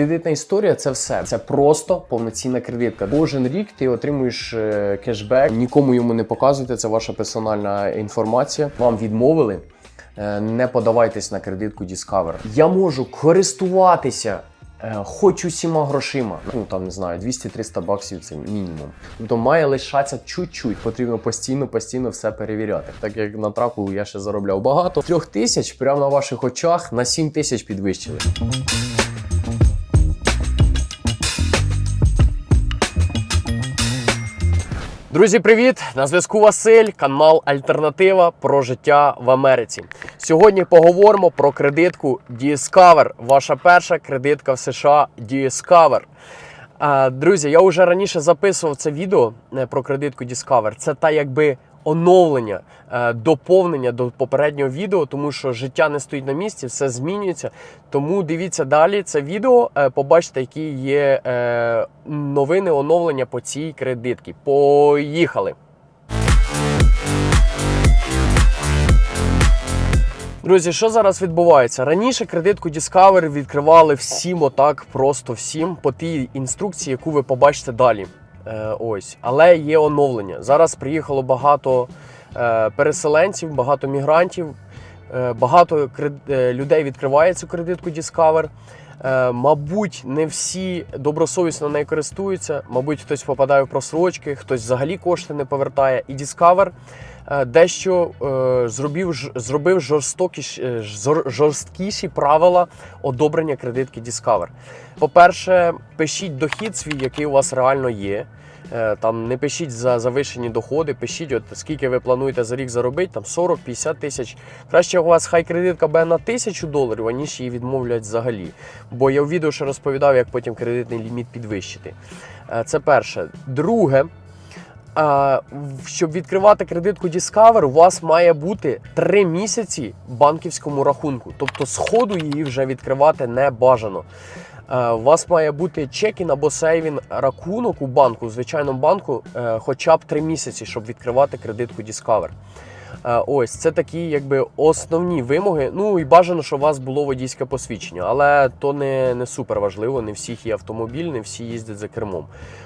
Кредитна історія це все. Це просто повноцінна кредитка. Кожен рік ти отримуєш е, кешбек. Нікому йому не показуйте. Це ваша персональна інформація. Вам відмовили. е, Не подавайтесь на кредитку Discover. Я можу користуватися е, хоч усіма грошима. Ну там не знаю, 200-300 баксів це мінімум. Тобто має лишатися чуть-чуть. Потрібно постійно, постійно все перевіряти. Так як на траку я ще заробляв багато. Трьох тисяч прямо на ваших очах на 7 тисяч підвищили. Друзі, привіт! На зв'язку Василь, канал Альтернатива про життя в Америці. Сьогодні поговоримо про кредитку Discover. Ваша перша кредитка в США Discover. Друзі, я вже раніше записував це відео е, про кредитку Discover. Це та якби оновлення, е, доповнення до попереднього відео, тому що життя не стоїть на місці, все змінюється. Тому дивіться далі це відео, е, побачите, які є е, новини оновлення по цій кредитці. Поїхали! Друзі, що зараз відбувається? Раніше кредитку Discover відкривали всім, отак, просто всім, по тій інструкції, яку ви побачите далі. Е, ось. Але є оновлення. Зараз приїхало багато е, переселенців, багато мігрантів, е, багато людей відкриває цю кредитку Discover. Мабуть, не всі добросовісно нею користуються. Мабуть, хтось попадає в просрочки, хтось взагалі кошти не повертає. І Discover дещо зробив, зробив жорстокіш, е, жор- жорсткіші правила одобрення кредитки Discover. По-перше, пишіть дохід свій, який у вас реально є. Е, Там не пишіть за завишені доходи, пишіть, от скільки ви плануєте за рік заробити, там 40-50 тисяч. Краще у вас хай кредитка буде на тисячу доларів, аніж її відмовлять взагалі. Бо я в відео ще розповідав, як потім кредитний ліміт підвищити. Е, Це перше. Друге, щоб відкривати кредитку Discover, у вас має бути 3 місяці банківському рахунку. Тобто сходу її вже відкривати не бажано. Е, У вас має бути чекін або сейвін рахунок у банку, у звичайному банку, е, хоча б 3 місяці, щоб відкривати кредитку Discover. Е, Ось це такі якби основні вимоги. Ну і бажано, щоб у вас було водійське посвідчення, але то не, не супер важливо. Не всіх є автомобіль, не всі їздять за кермом.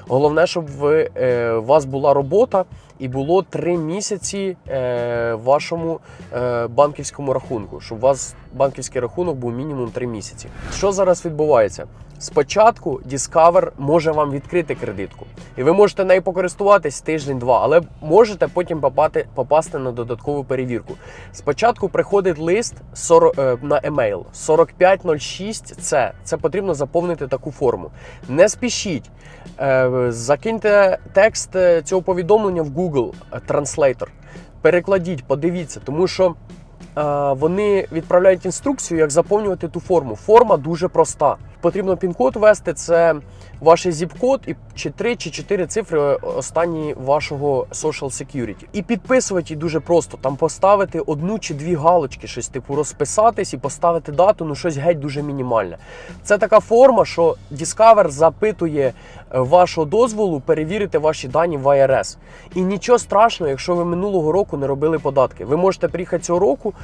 Головне, щоб ви, у вас була робота і було 3 місяці е, вашому е, банківському рахунку, щоб у вас банківський рахунок був мінімум 3 місяці. Що зараз відбувається? Спочатку Discover може вам відкрити кредитку, і ви можете нею покористуватись тиждень-два, але можете потім попати, попасти на додаткову перевірку. Спочатку приходить лист 40, е, на емейл 4506 c Це потрібно заповнити таку форму. Не спішіть. Е, Закиньте текст е, цього повідомлення в Google е, Translator. Перекладіть, подивіться, тому що е, вони відправляють інструкцію, як заповнювати ту форму. Форма дуже проста. Потрібно пін-код ввести, це ваш зіп-код і чи 3 чи 4 цифри останні вашого social security. І підписувати дуже просто. Там поставити одну чи дві галочки, щось типу розписатись і поставити дату, ну щось геть дуже мінімальне. Це така форма, що Discover запитує е, вашого дозволу перевірити ваші дані в IRS. І нічого страшного, якщо ви минулого року не робили податки. Ви можете приїхати цього року,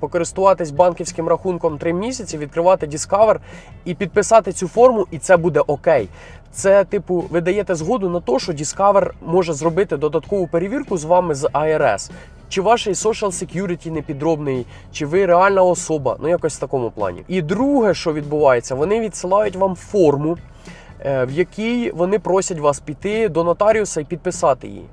покористуватись банківським рахунком 3 місяці, відкривати Discover і підписати цю форму, і це буде окей. Це, типу, ви даєте згоду на те, що Discover може зробити додаткову перевірку з вами з IRS. Чи ваш social security не підробний, чи ви реальна особа, ну якось в такому плані. І друге, що відбувається, вони відсилають вам форму, е, в якій вони просять вас піти до нотаріуса і підписати її.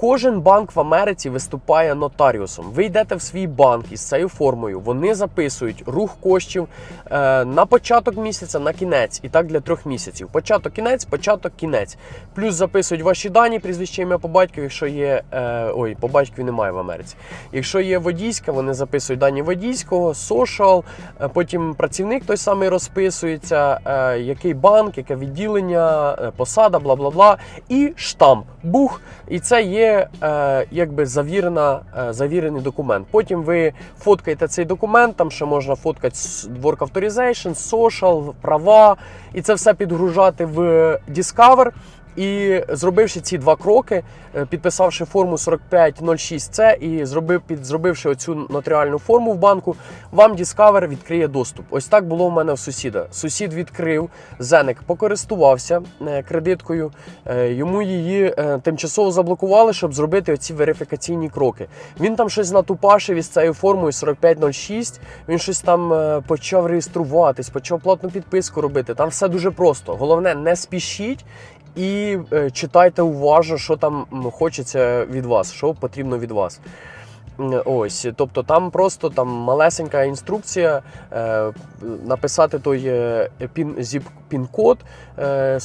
Кожен банк в Америці виступає нотаріусом. Ви йдете в свій банк із цією формою. Вони записують рух коштів е, на початок місяця, на кінець, і так для трьох місяців. Початок, кінець, початок, кінець. Плюс записують ваші дані, прізвище ім'я по батькові, якщо є. Е, ой, по батькові немає в Америці. Якщо є водійська, вони записують дані водійського, сошал, е, потім працівник той самий розписується, е, який банк, яке відділення, е, посада, бла бла бла, і штамп. Бух. І це є е, якби завірена, е, завірений документ. Потім ви фоткаєте цей документ, там ще можна фоткати Work Authorization, Social, права, і це все підгружати в Discover. І зробивши ці два кроки, е, підписавши форму 4506C і зробив, під, зробивши оцю нотаріальну форму в банку, вам Discover відкриє доступ. Ось так було в мене в сусіда. Сусід відкрив, Зеник покористувався е, кредиткою, е, йому її тимчасово заблокували, щоб зробити оці верифікаційні кроки. Він там щось натупашив із цією формою 4506, він щось там почав реєструватись, почав платну підписку робити. Там все дуже просто. Головне, не спішіть. І е, читайте уважно, що там хочеться від вас, що потрібно від вас. Ось, тобто там просто там малесенька інструкція е, написати той е, пін, зіп, пін-код, е,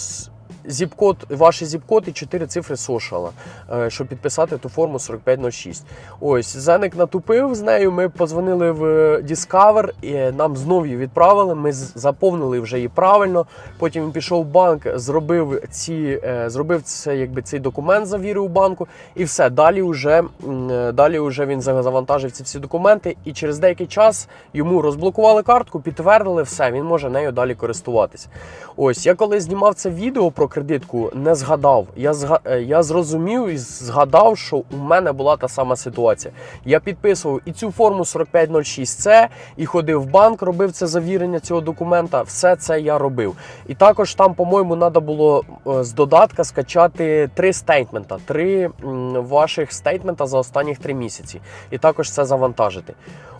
зіп-код, ваш зіп-код і 4 цифри сошала, е, щоб підписати ту форму 4506. Ось, Зеник натупив з нею, ми позвонили в Discover, і нам знову її відправили, ми заповнили вже її правильно. Потім він пішов в банк, зробив ці, е, зробив це, якби цей документ, завірив у банку, і все. Далі вже, е, далі вже він завантажив ці всі документи, і через деякий час йому розблокували картку, підтвердили все, він може нею далі користуватися. Ось я коли знімав це відео про кредитку, не згадав. Я зга... е, я зрозумів і згадав, що у мене була та сама ситуація. Я підписував і цю форму 4506C, і ходив в банк, робив це завірення цього документа. Все це я робив. І також там, по-моєму, треба було е, з додатка скачати три стейтмента, три ваших стейтмента за останніх три місяці. І також це завантажити.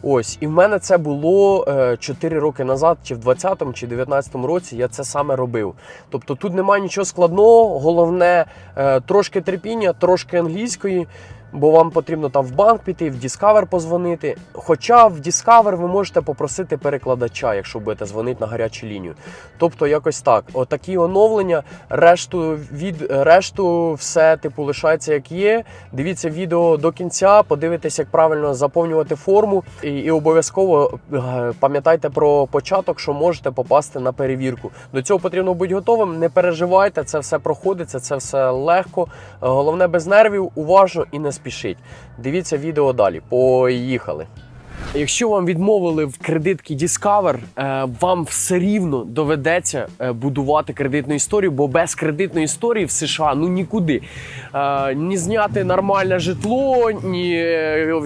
Ось, і в мене це було е, 4 роки назад, чи в 20-му, чи 19-му році я це саме робив. Тобто тут немає нічого складного, головне е, трошки терпіння, трошки англійської. Бо вам потрібно там в банк піти, в Discover позвонити. Хоча в Discover ви можете попросити перекладача, якщо будете дзвонити на гарячу лінію. Тобто, якось так. Отакі оновлення, решту від решту все типу лишається як є. Дивіться відео до кінця, подивитесь, як правильно заповнювати форму, і, і обов'язково е, пам'ятайте про початок, що можете попасти на перевірку. До цього потрібно бути готовим. Не переживайте, це все проходиться, це все легко. Е, Головне без нервів, уважно і не спішіть. Дивіться відео далі. Поїхали. Якщо вам відмовили в кредитки Discover, е, вам все рівно доведеться е, будувати кредитну історію, бо без кредитної історії в США ну нікуди. Е, Ні зняти нормальне житло, ні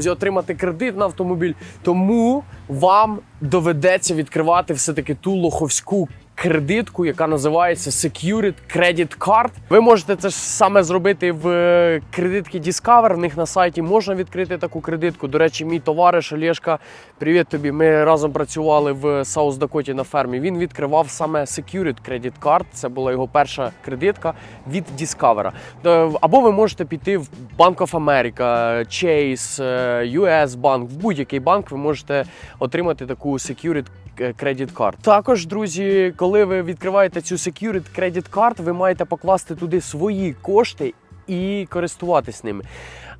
отримати кредит на автомобіль. Тому вам доведеться відкривати все-таки ту лоховську кредитку, яка називається Secured Credit Card. Ви можете це ж саме зробити в е, кредитки Discover. В них на сайті можна відкрити таку кредитку. До речі, мій товариш Олєшка, привіт тобі. Ми разом працювали в Саус Дакоті на фермі. Він відкривав саме Secured Credit Card. Це була його перша кредитка від Discover. Е, Або ви можете піти в Bank of America, Chase, е, US Bank, в будь-який банк ви можете отримати таку Secured Credit Card. Також, друзі, коли ви відкриваєте цю Secured Credit Card, ви маєте покласти туди свої кошти і користуватись ними.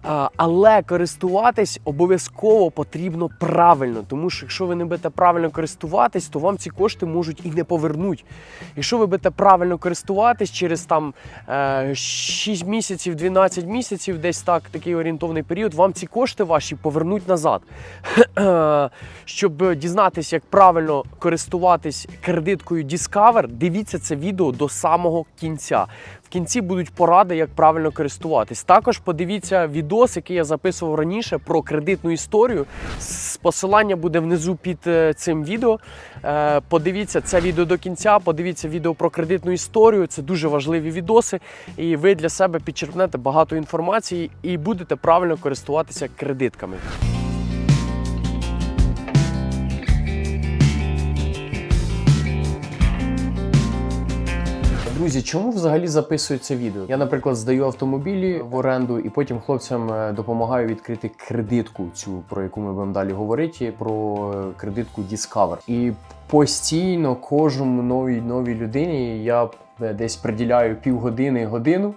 А, Але користуватись обов'язково потрібно правильно, тому що якщо ви не будете правильно користуватись, то вам ці кошти можуть і не повернуть. Якщо ви будете правильно користуватись через там е, 6 місяців, 12 місяців, десь так, такий орієнтовний період, вам ці кошти ваші повернуть назад. Щоб дізнатися, як правильно користуватись кредиткою Discover, дивіться це відео до самого кінця. В кінці будуть поради, як правильно користуватись. Також подивіться відос, який я записував раніше про кредитну історію. Посилання буде внизу під е, цим відео. Е, Подивіться це відео до кінця, подивіться відео про кредитну історію. Це дуже важливі відоси, і ви для себе підчерпнете багато інформації і будете правильно користуватися кредитками. Друзі, чому взагалі записується відео? Я, наприклад, здаю автомобілі в оренду і потім хлопцям е, допомагаю відкрити кредитку, цю про яку ми будемо далі говорити, про е, кредитку Discover. І постійно кожному новій новій людині я десь приділяю півгодини годину,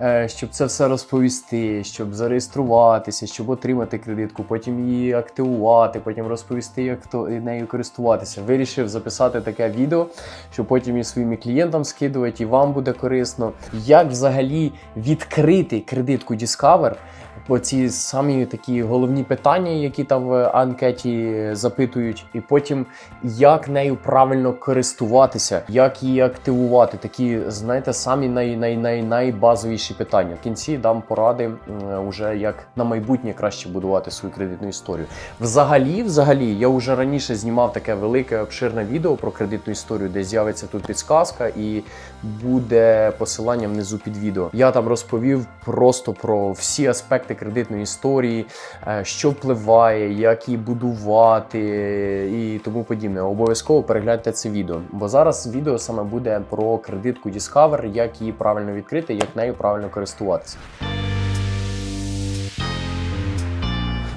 е, щоб це все розповісти, щоб зареєструватися, щоб отримати кредитку, потім її активувати, потім розповісти, як то нею користуватися. Вирішив записати таке відео, щоб потім і своїм клієнтам скидувати, і вам буде корисно. Як взагалі відкрити кредитку Discover? Оці самі такі головні питання, які там в анкеті запитують, і потім як нею правильно користуватися, як її активувати. Такі, знаєте, самі най, най, най, найбазовіші питання. В кінці дам поради уже як на майбутнє краще будувати свою кредитну історію. Взагалі, взагалі, я вже раніше знімав таке велике обширне відео про кредитну історію, де з'явиться тут підсказка і буде посилання внизу під відео. Я там розповів просто про всі аспекти кредитної історії, е, що впливає, як її будувати і тому подібне. Обов'язково перегляньте це відео. Бо зараз відео саме буде про кредитку Discover, як її правильно відкрити, як нею правильно користуватися.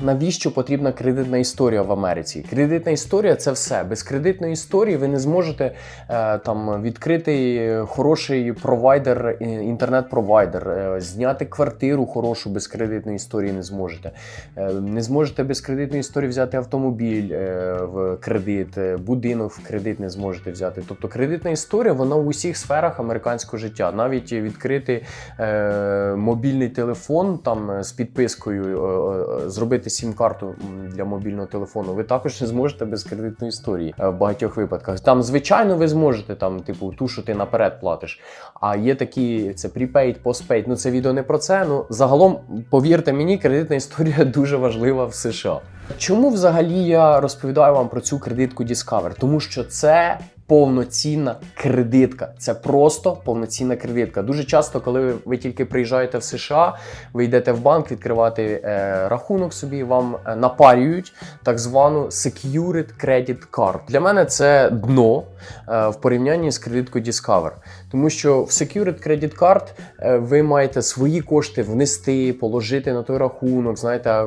Навіщо потрібна кредитна історія в Америці? Кредитна історія це все. Без кредитної історії ви не зможете е, там відкрити хороший провайдер, е, інтернет-провайдер, е, зняти квартиру хорошу без кредитної історії не зможете. Е, не зможете без кредитної історії взяти автомобіль е, в кредит, е, будинок в кредит не зможете взяти. Тобто кредитна історія вона в усіх сферах американського життя. Навіть відкрити е, мобільний телефон там е, з підпискою, е, е, зробити сім-карту для мобільного телефону. Ви також не зможете без кредитної історії е, в багатьох випадках. Там, звичайно, ви зможете там, типу, ту, що ти наперед платиш. А є такі це prepaid, postpaid. Ну це відео не про це. Ну загалом, повірте мені, кредитна історія дуже важлива в США. Чому взагалі я розповідаю вам про цю кредитку Discover? Тому що це повноцінна кредитка. Це просто повноцінна кредитка. Дуже часто, коли ви, тільки приїжджаєте в США, ви йдете в банк відкривати е, рахунок собі, вам е, напарюють так звану Secured Credit Card. Для мене це дно е, в порівнянні з кредиткою Discover. Тому що в Secured Credit Card е, ви маєте свої кошти внести, положити на той рахунок. Знаєте,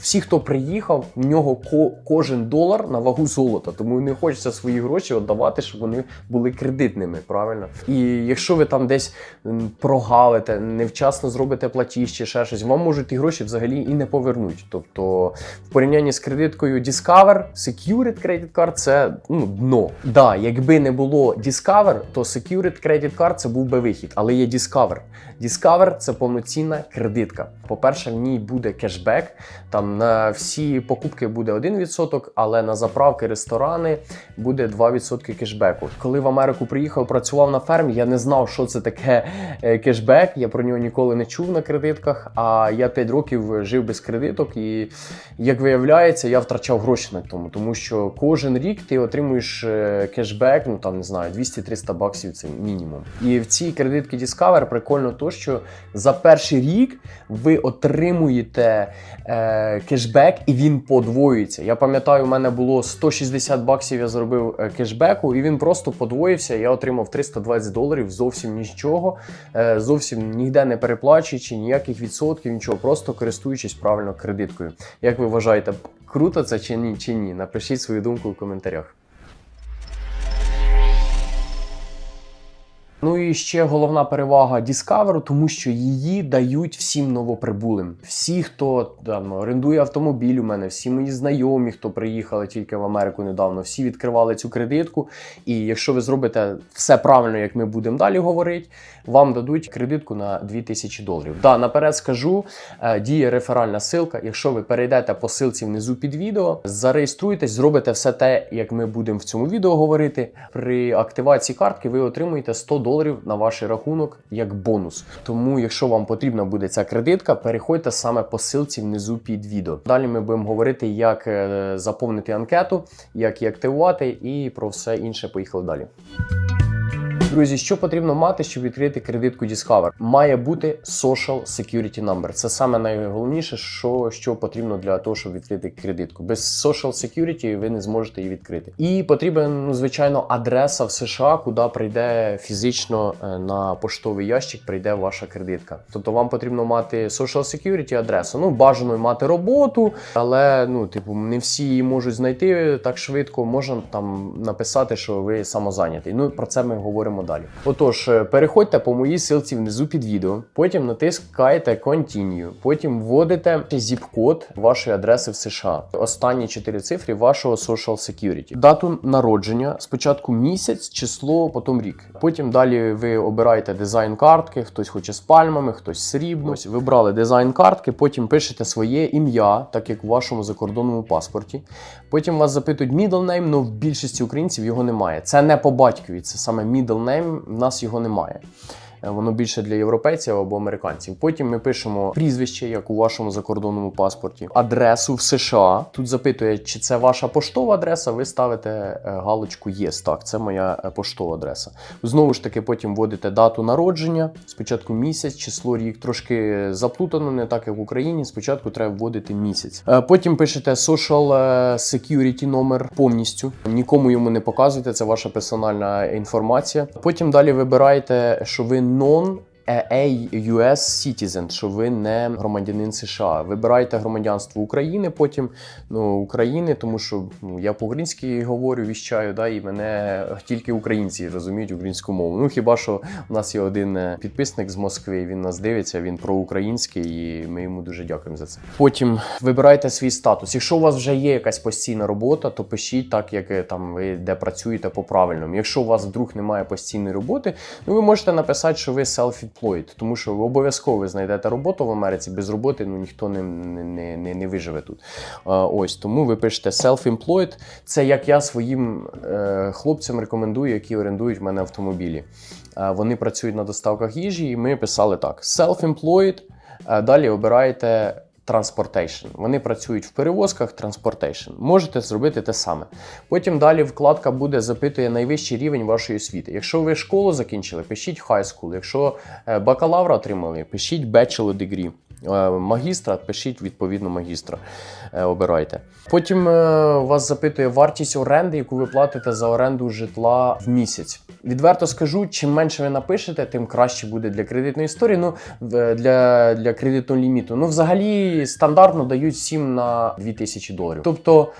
всі, хто приїхав, в нього ко- кожен долар на вагу золота. Тому не хочеться свої гроші віддавати, щоб вони були кредитними. Правильно? І якщо ви там десь м, прогавите, невчасно зробите платіж чи ще щось, вам можуть ті гроші взагалі і не повернуть. Тобто, в порівнянні з кредиткою Discover, Secured Credit Card це ну, дно. Да, якби не було Discover, то Secured Credit Card це був би вихід, але є Discover. Discover це повноцінна кредитка. По-перше, в ній буде кешбек. Там на всі покупки буде 1%, але на заправки, ресторани буде 2% кешбеку. Коли в Америку приїхав, працював на фермі, я не знав, що це таке е, кешбек. Я про нього ніколи не чув на кредитках. А я 5 років жив без кредиток, і як виявляється, я втрачав гроші на тому, тому що кожен рік ти отримуєш е, кешбек, ну там не знаю, 200-300 баксів це мінімум. І в цій кредитці Discover прикольно то, що за перший рік ви отримуєте е, кешбек і він подвоюється. Я пам'ятаю, у мене було 160 баксів, я заробив е, кешбеку, і він просто подвоївся. Я отримав 320 доларів зовсім нічого, е, зовсім ніде не переплачуючи, ніяких відсотків, нічого, просто користуючись правильно кредиткою. Як ви вважаєте, круто це чи ні? Чи ні? Напишіть свою думку у коментарях. Ну і ще головна перевага Discover, тому що її дають всім новоприбулим. Всі, хто там орендує автомобіль, у мене, всі мої знайомі, хто приїхали тільки в Америку недавно, всі відкривали цю кредитку. І якщо ви зробите все правильно, як ми будемо далі говорити, вам дадуть кредитку на 2000 доларів. Да, наперед скажу, е, діє реферальна ссылка. Якщо ви перейдете по ссылці внизу під відео, зареєструєтесь, зробите все те, як ми будемо в цьому відео говорити. При активації картки ви отримуєте 100 доларів на ваш рахунок як бонус. Тому, якщо вам потрібна буде ця кредитка, переходьте саме по ссылці внизу під відео. Далі ми будемо говорити, як е, заповнити анкету, як її активувати, і про все інше. Поїхали далі. Друзі, що потрібно мати, щоб відкрити кредитку Discover? Має бути Social Security Number. Це саме найголовніше, що, що потрібно для того, щоб відкрити кредитку. Без Social Security ви не зможете її відкрити. І потрібен, ну, звичайно, адреса в США, куди прийде фізично е, на поштовий ящик, прийде ваша кредитка. Тобто вам потрібно мати Social Security адресу. Ну, бажано мати роботу, але ну, типу, не всі її можуть знайти так швидко. Можна там написати, що ви самозайнятий. Ну про це ми говоримо далі. Отож, е, переходьте по моїй силці внизу під відео, потім натискаєте Continue, потім вводите зіп-код вашої адреси в США. Останні чотири цифри вашого Social Security. Дату народження, спочатку місяць, число, потім рік. Потім далі ви обираєте дизайн картки, хтось хоче з пальмами, хтось срібно. Ось вибрали дизайн картки, потім пишете своє ім'я, так як у вашому закордонному паспорті. Потім вас запитують middle name, але в більшості українців його немає. Це не по батькові, це саме middle name, в нас його немає. Е, Воно більше для європейців або американців. Потім ми пишемо прізвище, як у вашому закордонному паспорті, адресу в США. Тут запитує, чи це ваша поштова адреса. Ви ставите е, галочку ЄС. Так, це моя е, поштова адреса. Знову ж таки, потім вводите дату народження. Спочатку місяць, число, рік. Трошки заплутано, не так як в Україні. Спочатку треба вводити місяць. Потім пишете social security номер повністю. Нікому йому не показуйте, це ваша персональна інформація. Потім далі вибираєте, що ви não a US citizen, що ви не громадянин США. Вибираєте громадянство України, потім ну, України, тому що ну, я по-українськи говорю, віщаю, да, і мене тільки українці розуміють українську мову. Ну хіба що у нас є один е, підписник з Москви, він нас дивиться, він проукраїнський, і ми йому дуже дякуємо за це. Потім вибирайте свій статус. Якщо у вас вже є якась постійна робота, то пишіть так, як е, там ви де працюєте по правильному. Якщо у вас вдруг немає постійної роботи, ну ви можете написати, що ви self-employed, тому що ви обов'язково ви знайдете роботу в Америці. Без роботи ну ніхто не, не, не, не, виживе тут. Ось тому ви пишете self-employed. Це як я своїм е, хлопцям рекомендую, які орендують в мене автомобілі. Вони працюють на доставках їжі, і ми писали так: self-employed. Далі обираєте Transportation. Вони працюють в перевозках Transportation. Можете зробити те саме. Потім далі вкладка буде запитує найвищий рівень вашої освіти. Якщо ви школу закінчили, пишіть high school. Якщо е, бакалавра отримали, пишіть bachelor degree. Е, Магістра, пишіть відповідно магістра. Е, Обирайте. Потім е, вас запитує вартість оренди, яку ви платите за оренду житла в місяць. Відверто скажу, чим менше ви напишете, тим краще буде для кредитної історії. Ну для, для кредитного ліміту. Ну, взагалі, стандартно дають 7 на 2000 доларів. Тобто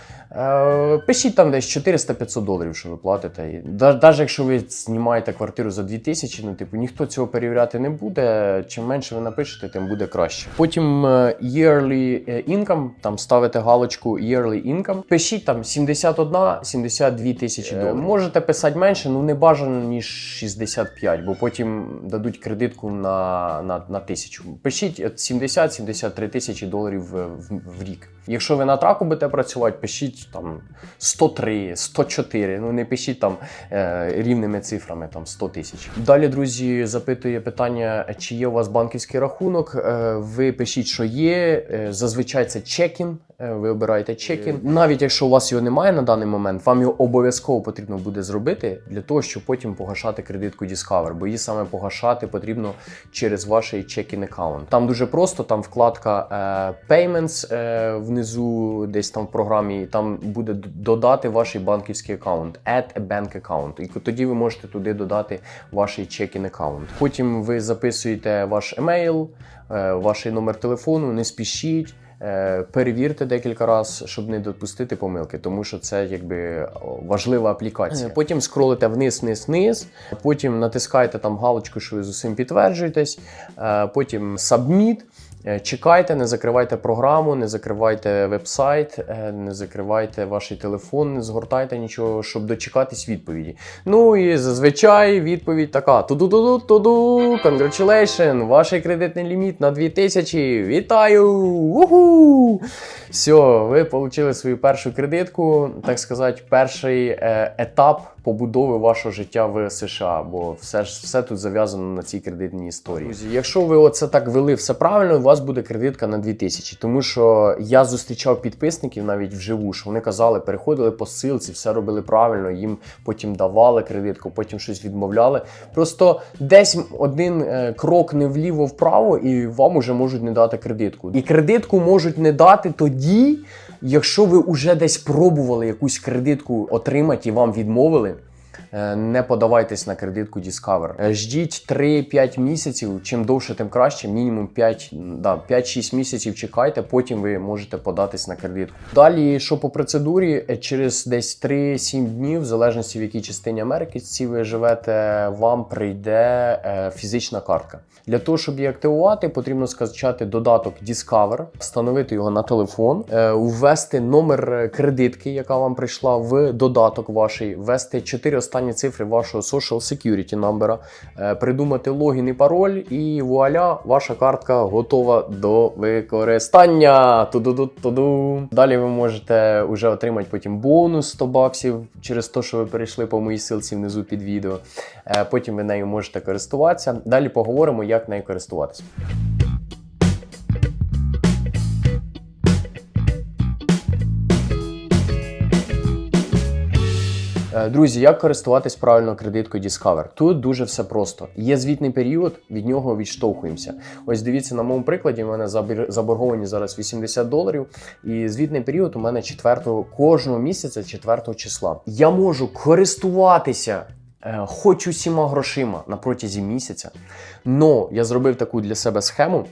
пишіть там десь 400-500 доларів, що ви платите. Навіть якщо ви знімаєте квартиру за 2000, ну типу ніхто цього перевіряти не буде. Чим менше ви напишете, тим буде краще. Потім е, yearly е, income, там ставите галочку yearly income. Пишіть там 71-72 тисячі доларів. Можете писати менше, ну не бажано ніж 65, бо потім дадуть кредитку на, на, на тисячу. Пишіть от 70-73 тисячі доларів в, в, в рік. Якщо ви на траку будете працювати, пишіть там 103, 104. Ну не пишіть там е, рівними цифрами, там 100 тисяч. Далі, друзі, запитує питання, чи є у вас банківський рахунок. Е, ви пишіть, що є. Е, зазвичай це чекін. Е, Ви обираєте чекін. Навіть якщо у вас його немає на даний момент, вам його обов'язково потрібно буде зробити для того, щоб потім погашати кредитку Discover, бо її саме погашати потрібно через ваш чекін аккаунт. Там дуже просто, там вкладка е, Payments е, внизу, десь там в програмі, там буде додати ваш банківський аккаунт, Add a bank account. І тоді ви можете туди додати ваш чекін аккаунт. Потім ви записуєте ваш емейл, е, ваш номер телефону, не спішіть. Е, Перевірте декілька разів, щоб не допустити помилки, тому що це якби важлива аплікація. Е, Потім скролите вниз, вниз, вниз. Потім натискаєте там галочку, що ви з усім підтверджуєтесь. Е, Потім Submit. Е, Чекайте, не закривайте програму, не закривайте веб-сайт, е, не закривайте ваш телефон, не згортайте нічого, щоб дочекатись відповіді. Ну і зазвичай відповідь така: туду-туду-туду, congratulations, ваш кредитний ліміт на 2000, вітаю! Уху! Все, ви отримали свою першу кредитку, так сказати, перший е, етап побудови вашого життя в США, бо все ж все тут зав'язано на цій кредитній історії. Друзі, якщо ви оце так вели все правильно, у вас буде кредитка на 2000. Тому що я зустрічав підписників навіть вживу, що вони казали, переходили по ссилці, все робили правильно, їм потім давали кредитку, потім щось відмовляли. Просто десь один е, крок не вліво-вправо, і вам уже можуть не дати кредитку. І кредитку можуть не дати тоді, якщо ви вже десь пробували якусь кредитку отримати і вам відмовили. Е, Не подавайтесь на кредитку Discover. Е, Ждіть 3-5 місяців. Чим довше, тим краще. Мінімум 5, да, 5-6 місяців чекайте, потім ви можете податись на кредитку. Далі, що по процедурі, е, через десь 3-7 днів, в залежності в якій частині Америки ці ви живете, вам прийде фізична картка. Для того, щоб її активувати, потрібно скачати додаток Discover, встановити його на телефон, ввести номер кредитки, яка вам прийшла в додаток вашій, ввести 4 останні цифри вашого social security номера, е, придумати логін і пароль, і вуаля, ваша картка готова до використання. Туду-ду-туду. Далі ви можете вже отримати потім бонус 100 баксів через те, що ви перейшли по моїй силці внизу під відео. Е, Потім ви нею можете користуватися. Далі поговоримо, як нею користуватися. Друзі, як користуватись правильно кредиткою Discover? Тут дуже все просто. Є звітний період, від нього відштовхуємося. Ось дивіться на моєму прикладі. У мене заборговані зараз 80 доларів, і звітний період у мене 4 кожного місяця, 4 числа. Я можу користуватися. е, Хоч усіма грошима на протязі місяця. Но я зробив таку для себе схему,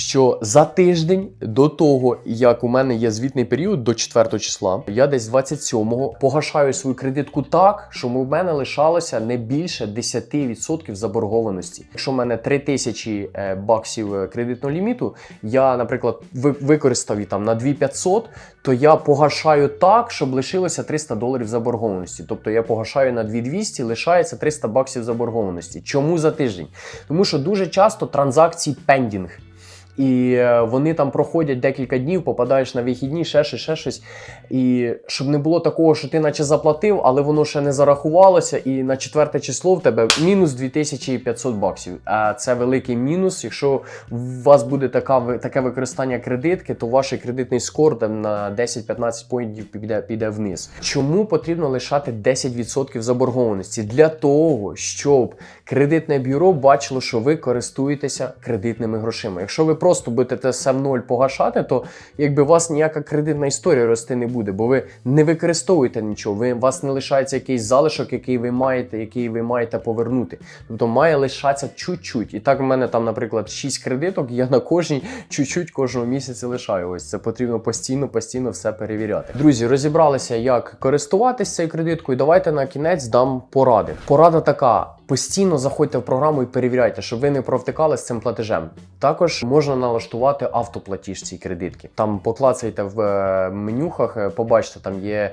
що за тиждень до того, як у мене є звітний період до 4 числа, я десь 27-го погашаю свою кредитку так, що в мене лишалося не більше 10% заборгованості. Якщо в мене 3000 е, баксів е, кредитного ліміту, я, наприклад, ви- використав її там на 2500, то я погашаю так, щоб лишилося 300 доларів заборгованості. Тобто я погашаю на 2200, лишається 300 баксів заборгованості. Чому за тиждень? Тому що дуже часто транзакції пендінг. І е, вони там проходять декілька днів, попадаєш на вихідні, ще щось, ще щось. І щоб не було такого, що ти наче заплатив, але воно ще не зарахувалося, і на четверте число в тебе мінус 2500 баксів. А це великий мінус. Якщо у вас буде така, таке використання кредитки, то ваш кредитний скор там на 10-15 поінтів піде, піде вниз. Чому потрібно лишати 10% заборгованості? Для того, щоб кредитне бюро бачило, що ви користуєтеся кредитними грошима. Якщо ви просто будете все в ноль погашати, то якби у вас ніяка кредитна історія рости не буде, бо ви не використовуєте нічого. Ви у вас не лишається якийсь залишок, який ви маєте, який ви маєте повернути. Тобто має лишатися чуть-чуть. І так в мене там, наприклад, 6 кредиток, я на кожній чуть-чуть кожного місяця лишаю. Ось це потрібно постійно, постійно все перевіряти. Друзі, розібралися, як користуватися цією кредиткою. Давайте на кінець дам поради. Порада така. Постійно заходьте в програму і перевіряйте, щоб ви не провтикали з цим платежем. Також можна налаштувати автоплатіж цій кредитки. Там поклацайте в е, менюхах, е, побачите, там є е,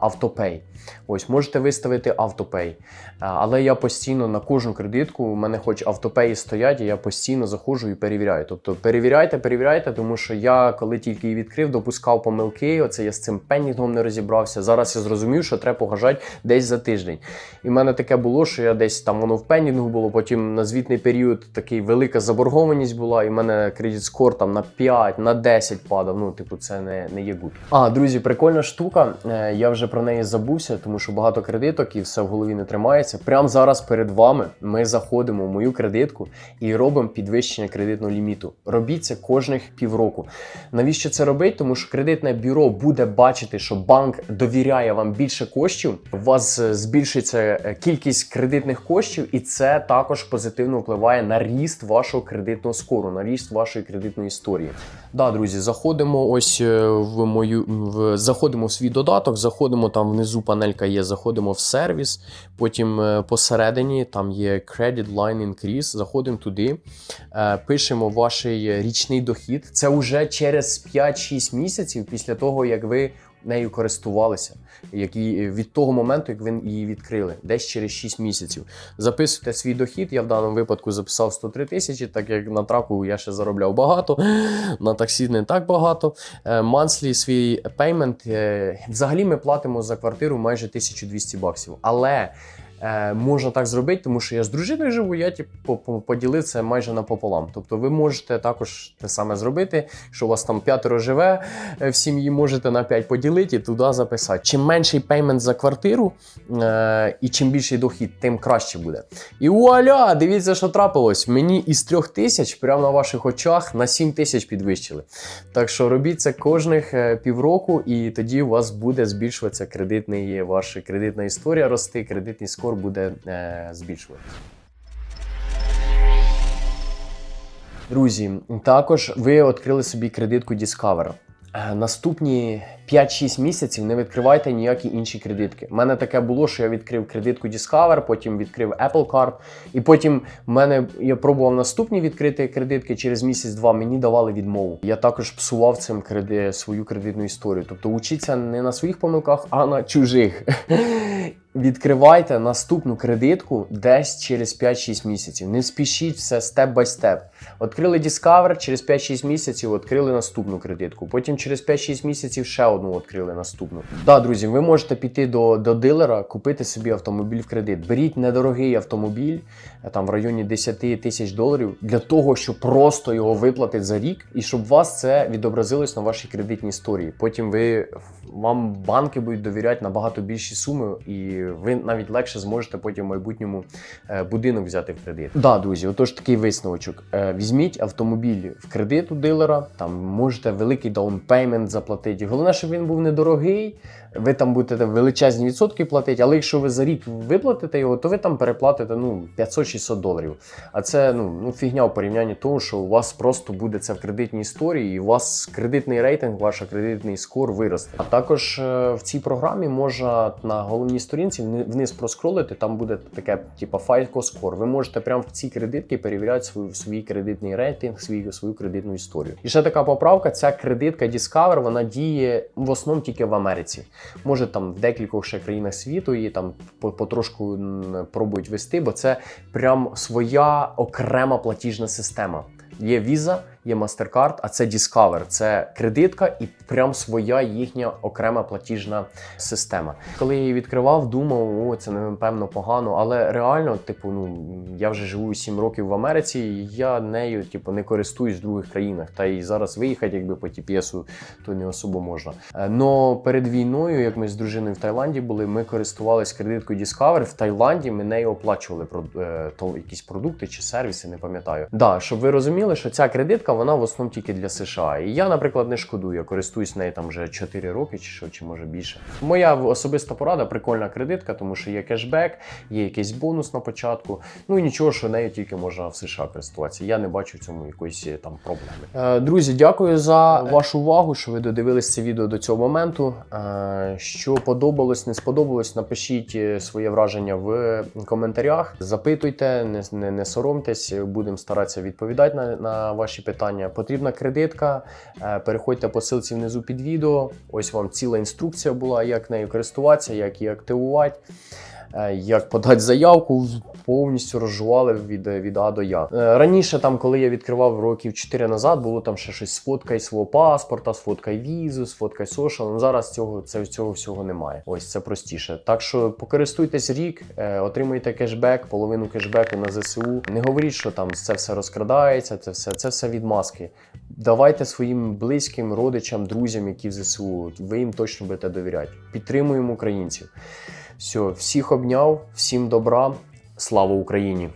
автопей. Ось можете виставити автопей. Але я постійно на кожну кредитку, у мене хоч автопеї стоять, і я постійно заходжу і перевіряю. Тобто перевіряйте, перевіряйте, тому що я коли тільки її відкрив, допускав помилки. Оце я з цим пенінгом не розібрався. Зараз я зрозумів, що треба погажати десь за тиждень. І в мене таке було, що я десь там воно в пенінгу було, потім на звітний період такий велика заборгованість була, і в мене кредит скор там на 5, на 10 падав. Ну, типу, це не, не є гуд. А, друзі, прикольна штука. Е, Я вже про неї забувся, тому що багато кредиток і все в голові не тримається. Прямо зараз перед вами ми заходимо в мою кредитку і робимо підвищення кредитного ліміту. Робіть це кожних півроку. Навіщо це робити? Тому що кредитне бюро буде бачити, що банк довіряє вам більше коштів. У вас е, збільшиться е, кількість кредитних коштів, і це також позитивно впливає на ріст вашого кредитного скору, на ріст вашої кредитної історії. Да, друзі, заходимо ось е, в мою в заходимо в свій додаток, заходимо там внизу панелька є, заходимо в сервіс. Потім е, посередині там є Credit Line Increase, заходимо туди, е, пишемо ваш річний дохід. Це вже через 5-6 місяців після того, як ви нею користувалися, які від того моменту, як ви її відкрили, десь через 6 місяців. Записуйте свій дохід. Я в даному випадку записав 103 тисячі, так як на траку я ще заробляв багато, на таксі не так багато. Манслі свій payment. е, Взагалі ми платимо за квартиру майже 1200 баксів. Але Е, можна так зробити, тому що я з дружиною живу, я типу, поділив це майже напополам. Тобто ви можете також те саме зробити, що у вас там п'ятеро живе е, в сім'ї, можете на 5 поділити і туди записати. Чим менший пеймент за квартиру е, і чим більший дохід, тим краще буде. І вуаля! Дивіться, що трапилось. Мені із трьох тисяч, прямо на ваших очах, на 7 тисяч підвищили. Так що робіть це кожних півроку, і тоді у вас буде збільшуватися кредитний ваша кредитна історія рости, кредитний скор буде е, збільшуватися. Друзі, також ви відкрили собі кредитку Discover. Е, Наступні 5-6 місяців не відкривайте ніякі інші кредитки. У мене таке було, що я відкрив кредитку Discover, потім відкрив Apple Card, і потім мене я пробував наступні відкрити кредитки через місяць-два. Мені давали відмову. Я також псував цим креди, свою кредитну історію. Тобто учіться не на своїх помилках, а на чужих. Відкривайте наступну кредитку десь через 5-6 місяців. Не спішіть все степ степ. Discover, через 5-6 місяців відкрили наступну кредитку. Потім через 5-6 місяців ще одну відкрили наступну. Да, друзі, ви можете піти до, до дилера, купити собі автомобіль в кредит. Беріть недорогий автомобіль, там в районі 10 тисяч доларів, для того, щоб просто його виплатити за рік, і щоб у вас це відобразилось на вашій кредитній історії. Потім ви вам банки будуть довіряти набагато більші суми, і ви навіть легше зможете потім в майбутньому е, будинок взяти в кредит. Да, друзі, отож такий висновочок. Е, Візьміть автомобіль в кредит у дилера, там можете великий даунпеймент заплатити. Головне, щоб він був недорогий. Ви там будете величезні відсотки платити, але якщо ви за рік виплатите його, то ви там переплатите ну 500-600 доларів. А це ну, ну фігня в порівнянні того, що у вас просто буде це в кредитній історії, і у вас кредитний рейтинг, ваш кредитний скор виросте. А також е, в цій програмі можна на головній сторінці вниз проскролити, там буде таке, типу FICO Score. Ви можете прямо в цій кредитці перевіряти свій, свій кредитний рейтинг, свій, свою кредитну історію. І ще така поправка: ця кредитка Discover, вона діє в основному тільки в Америці. Може там в декількох ще країнах світу її там потрошку пробують вести, бо це прям своя окрема платіжна система. Є Visa, є MasterCard, а це Discover. Це кредитка і прям своя їхня окрема платіжна система. Коли я її відкривав, думав, о, це напевно погано, але реально, типу, ну я вже живу 7 років в Америці, і я нею, типу, не користуюсь в других країнах. Та і зараз виїхати, якби по TPS, то не особо можна. Е, Но перед війною, як ми з дружиною в Таїланді були, ми користувалися кредиткою Discover. В Таїланді ми нею оплачували про е, якісь продукти чи сервіси, не пам'ятаю. Да, щоб ви розуміли, що ця кредитка вона в основному тільки для США. І я, наприклад, не шкодую. Я користуюсь нею там вже 4 роки, чи що, чи може більше. Моя особиста порада прикольна кредитка, тому що є кешбек, є якийсь бонус на початку. Ну і нічого, що нею тільки можна в США користуватися. Я не бачу в цьому якоїсь е, там проблеми. Е, друзі, дякую за вашу увагу, що ви додивились це відео до цього моменту. Е, що подобалось, не сподобалось, напишіть е, своє враження в коментарях. Запитуйте, не, не, не соромтесь, будемо старатися відповідати на, на ваші питання. Потрібна кредитка. е, Переходьте по силці внизу під відео. Ось вам ціла інструкція була, як нею користуватися, як її активувати. Е, Як подати заявку, повністю розжували від, від А до Я. Е, Раніше, там, коли я відкривав років 4 назад, було там ще щось сфоткай свого паспорта, сфоткай візу, сфоткай сошал. Ну зараз цього, це, цього всього немає. Ось це простіше. Так що покористуйтесь рік, е, отримуйте кешбек, половину кешбеку на ЗСУ. Не говоріть, що там це все розкрадається, це все, це все відмазки. Давайте своїм близьким, родичам, друзям, які в ЗСУ, ви їм точно будете довіряти. Підтримуємо українців. Все, всіх обняв, всім добра. Слава Україні!